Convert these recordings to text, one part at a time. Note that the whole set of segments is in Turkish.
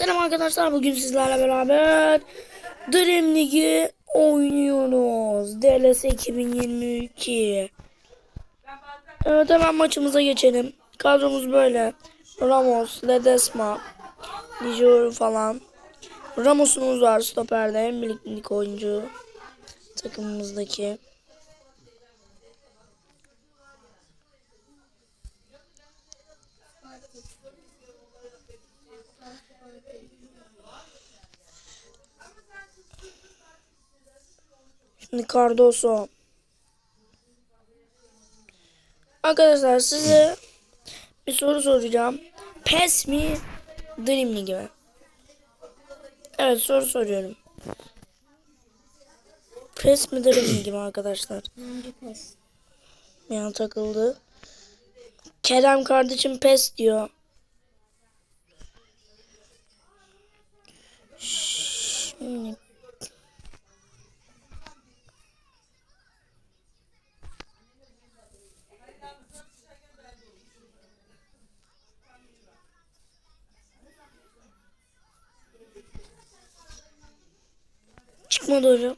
Selam arkadaşlar bugün sizlerle beraber Dream Ligi oynuyoruz. DLS 2022. Evet hemen maçımıza geçelim. Kadromuz böyle. Ramos, Ledesma, Dijor falan. Ramos'umuz var stoperde en birliktelik oyuncu takımımızdaki. Cardoso. Arkadaşlar size bir soru soracağım. PES mi? Dream League mi? Evet soru soruyorum. PES mi Dream League mi arkadaşlar? Bence pes. An takıldı. Kerem kardeşim PES diyor. Bana doğru.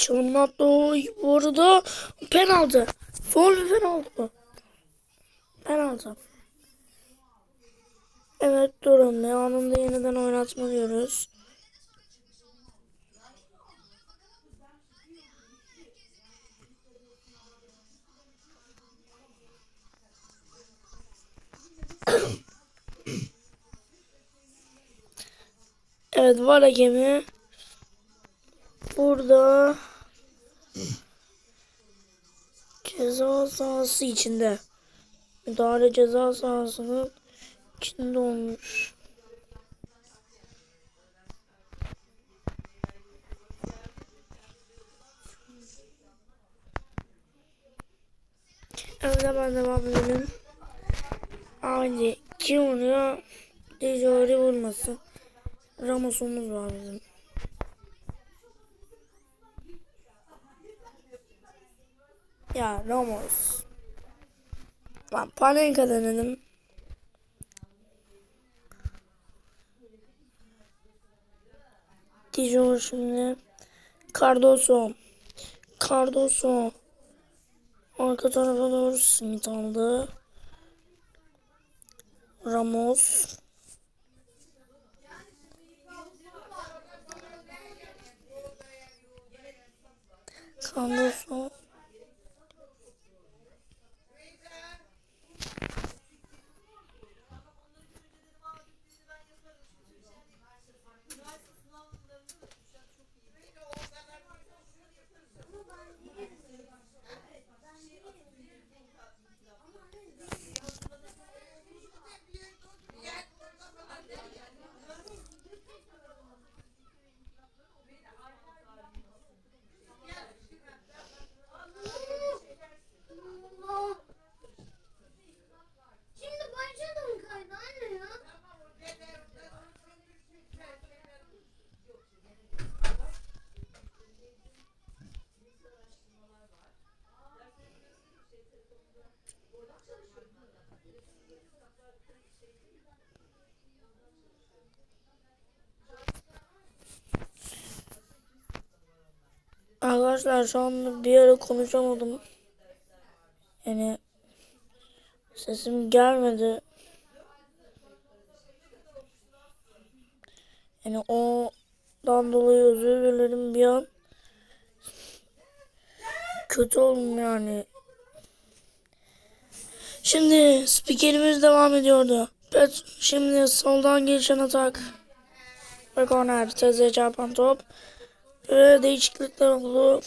Hocam. Çalımlattı o bu arada penaltı. Bir penaltı. Penaltı. Evet durun ne anında yeniden oynatma diyoruz. Evet var hakemi. Burada ceza sahası içinde. Müdahale ceza sahasının içinde olmuş. Evet hemen devam edelim. Haydi kim vuruyor? Dejori vurmasın. Ramos'umuz var bizim. Ya Ramos. Lan Panenka denedim. Dijon şimdi. Cardoso. Cardoso. Arka tarafa doğru Smith aldı. Ramos. Cardoso. Şimdi başladı mı kaydı anne ya? Arkadaşlar şu anda bir ara konuşamadım. Yani sesim gelmedi. Yani ondan dolayı özür dilerim bir an. Kötü oldum yani. Şimdi spikerimiz devam ediyordu. Pet şimdi soldan gelişen atak. Ve korner. TZ çarpan top. Ve değişiklikler oldu.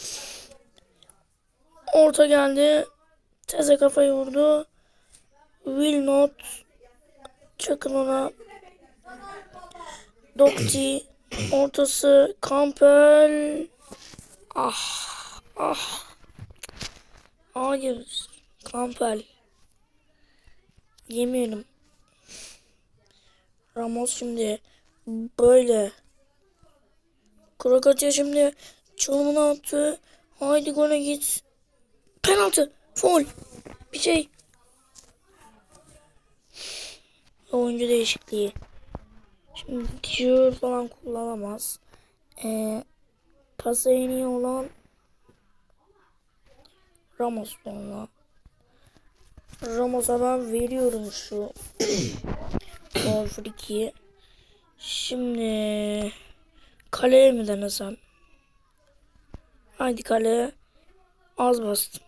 Orta geldi. Teze kafayı vurdu. Will not. Çakın ona. Dokti. Ortası. Campbell. Ah. Ah. Hayır. Campbell. Yemeyelim. Ramos şimdi böyle. Krokatya şimdi çalımını attı. Haydi gole git. Penaltı. Foul. Bir şey. Oyuncu değişikliği. Şimdi diyor falan kullanamaz. Ee, pası en iyi olan Ramos Ramos'a ben veriyorum şu free Şimdi kaleye mi denesem? Haydi kaleye. Az bastım.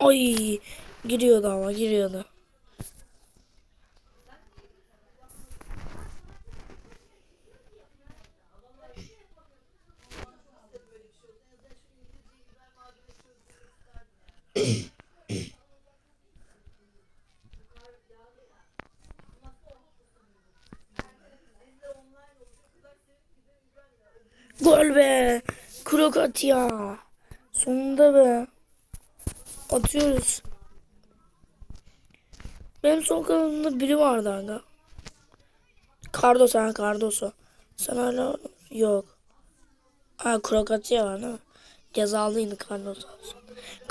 Ay giriyordu ama giriyordu. Gol be. Krokatya. Sonunda be. Atıyoruz. Benim sol kanalımda biri vardı aga. Cardoso ha Cardoso. Sen hala yok. Ha Krokatya var değil mi? Cezalıydı Cardoso.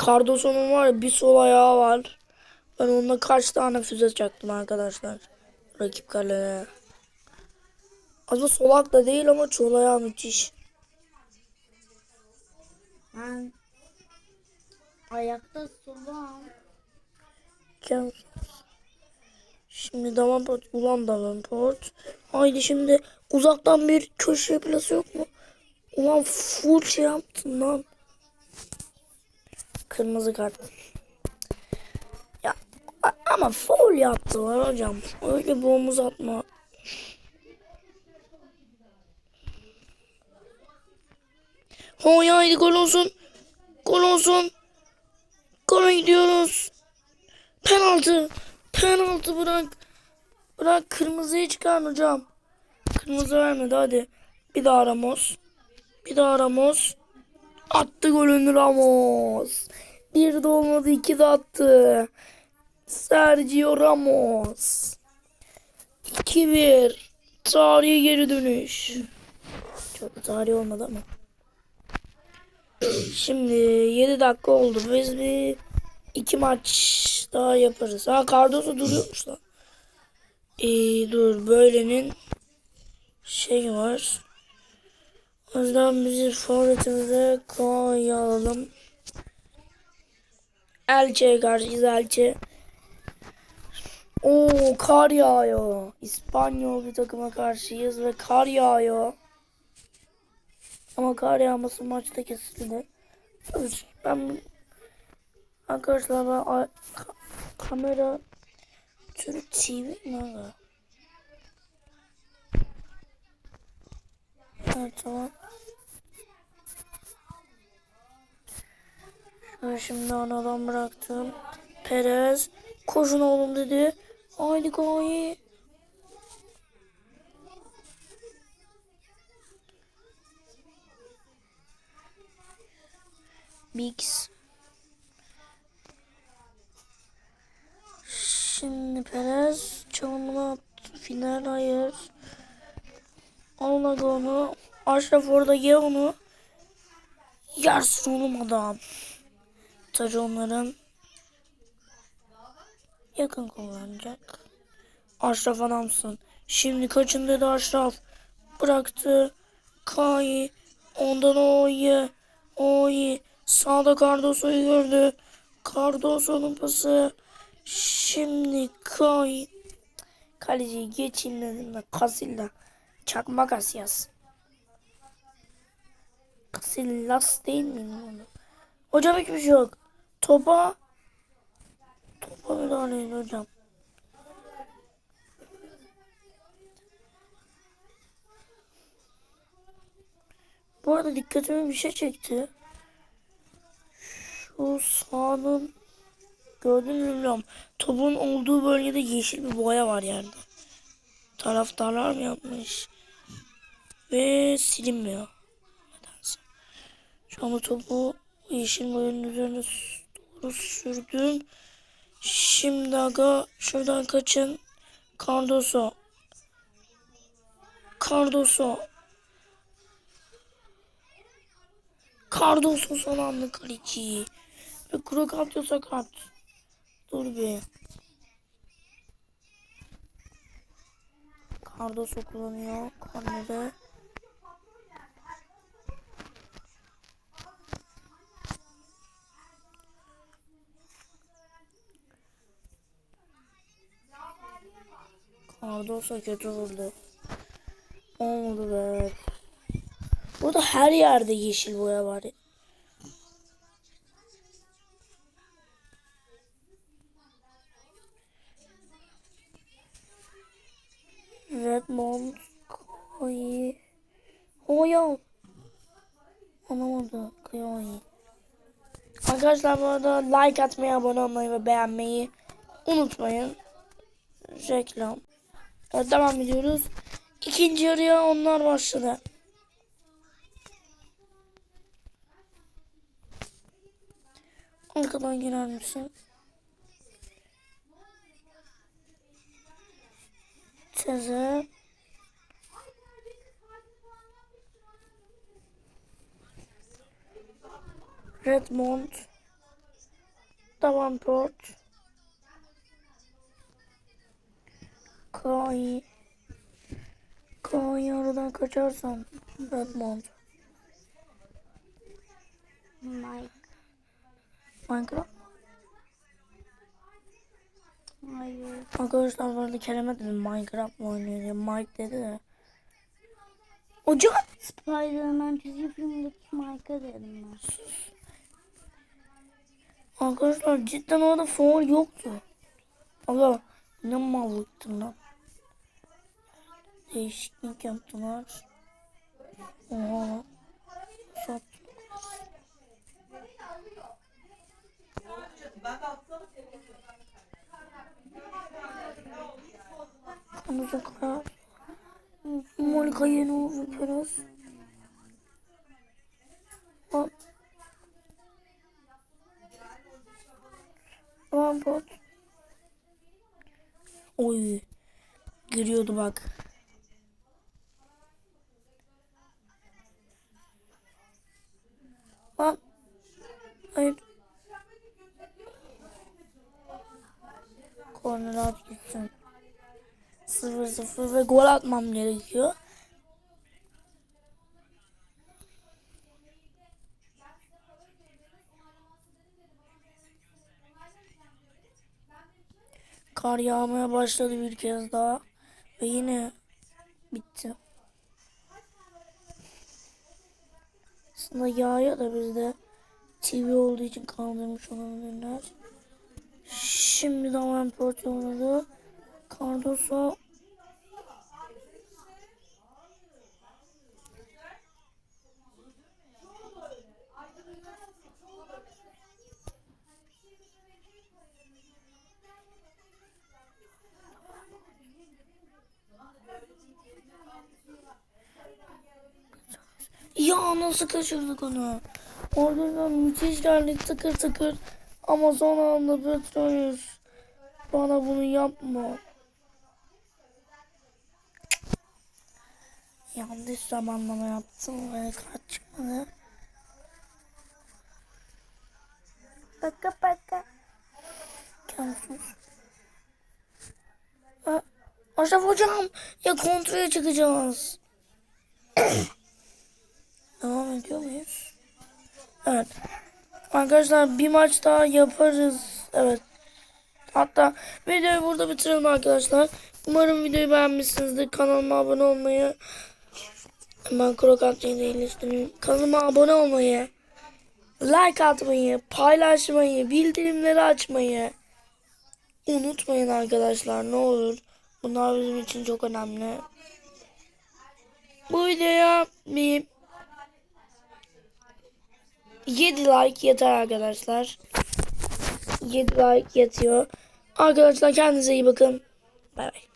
Cardoso'nun var ya bir sol ayağı var. Ben onunla kaç tane füze çaktım arkadaşlar. Rakip kaleye. Aslında solak da değil ama sol ayağı müthiş. Ben ayakta sulam. Can- Şimdi Davenport, ulan Davenport. Haydi şimdi uzaktan bir köşe plası yok mu? Ulan full şey yaptın lan. Kırmızı kart. Ya ama foul yaptılar hocam. Öyle bir omuz atma. Hoy haydi gol olsun. Gol olsun. Gola gidiyoruz. Penaltı. Penaltı bırak. Bırak kırmızıyı çıkar hocam. Kırmızı vermedi hadi. Bir daha Ramos. Bir daha Ramos. Attı golünü Ramos. Bir de olmadı iki de attı. Sergio Ramos. 2-1. Tarihe geri dönüş. Çok tarih olmadı ama. Şimdi 7 dakika oldu. Biz bir iki maç daha yaparız. Ha Cardoso duruyormuş lan. İyi dur böylenin şey var. O yüzden bizi forvetimize koyalım. Elçe'ye karşıyız Elçe. Oo kar yağıyor. İspanyol bir takıma karşıyız ve kar yağıyor. Ama kar yağması maçta kesildi. Ben arkadaşlar ben ka- kamera Türk TV mi? Evet tamam. Ben şimdi anadan bıraktım. Perez koşun oğlum dedi. Haydi koy. Mix. Şimdi Perez çalımını attı. Final hayır. Almadı onu. Aşraf orada ye onu. Yersin oğlum adam. Tacı onların yakın kullanacak. Aşraf adamsın. Şimdi kaçın dedi Aşraf. Bıraktı. Kay. Ondan o ye. Sağda Cardoso'yu gördü. Cardoso'nun pası. Şimdi Kay. Kaleciyi geçeyim dedim de Casillas. Çakma Casillas. Casillas değil mi onu? Hocam hiçbir şey yok. Topa Topa müdahale edin hocam. Bu arada dikkatimi bir şey çekti. Şu sahanın Gördün mü bilmiyorum. Topun olduğu bölgede yeşil bir boya var yerde. Taraftarlar mı yapmış? Ve silinmiyor. Nedense. Şu anda topu yeşil boyanın üzerine doğru sürdüm. Şimdi aga şuradan kaçın. Cardoso. Cardoso. Cardoso son anda kaleci. Ve Krokatyo sakat. Dur bir. Cardoso kullanıyor. Kornere. Cardoso kötü vurdu. Olmadı be. Burada her yerde yeşil boya var. Redmond Koyi Oya Anlamadı Koyi Arkadaşlar bu arada like atmayı, abone olmayı ve beğenmeyi unutmayın. Reklam. Evet, devam ediyoruz. İkinci yarıya onlar başladı. Arkadan girer misin? Teze. Redmond. Davenport. Kai. Kai aradan kaçarsan Redmond. Mike. Minecraft. Hayır. Arkadaşlar bu arada kelime dedim Minecraft mı oynuyor diye. Mike dedi de. Hocam. Spider-Man çizgi filmindeki Mike'a dedim ben. Arkadaşlar cidden orada foul yoktu. Aga ne mallıktın lan. Değişiklik yaptılar. Oha. Sat. Kanıza karar. Monika yeni oldu biraz. Hop. Tamam bot. Oy. Giriyordu bak. Lan. Hayır. Korner at gitsin. 0-0 ve gol atmam gerekiyor. Kar yağmaya başladı bir kez daha. Ve yine bitti. Aslında yağıyor da bizde TV olduğu için kaldırmış olabilirler. Şimdi de Port oynadı. Cardoso Ya nasıl kaçırdık onu? Orada müthiş geldik tıkır tıkır. Ama son anda Petronius bana bunu yapma. Yanlış zamanlama yaptım ve kart çıkmadı. Baka baka. Kendisiz. Aşraf hocam ya kontrole çıkacağız. Devam ediyor muyuz? Evet. Arkadaşlar bir maç daha yaparız. Evet. Hatta videoyu burada bitirelim arkadaşlar. Umarım videoyu beğenmişsinizdir. Kanalıma abone olmayı hemen krokant değiştireyim. Kanalıma abone olmayı like atmayı, paylaşmayı, bildirimleri açmayı unutmayın arkadaşlar ne olur. Bunlar bizim için çok önemli. Bu videoya bir 7 like yeter arkadaşlar. 7 like yetiyor. Arkadaşlar kendinize iyi bakın. Bay bay.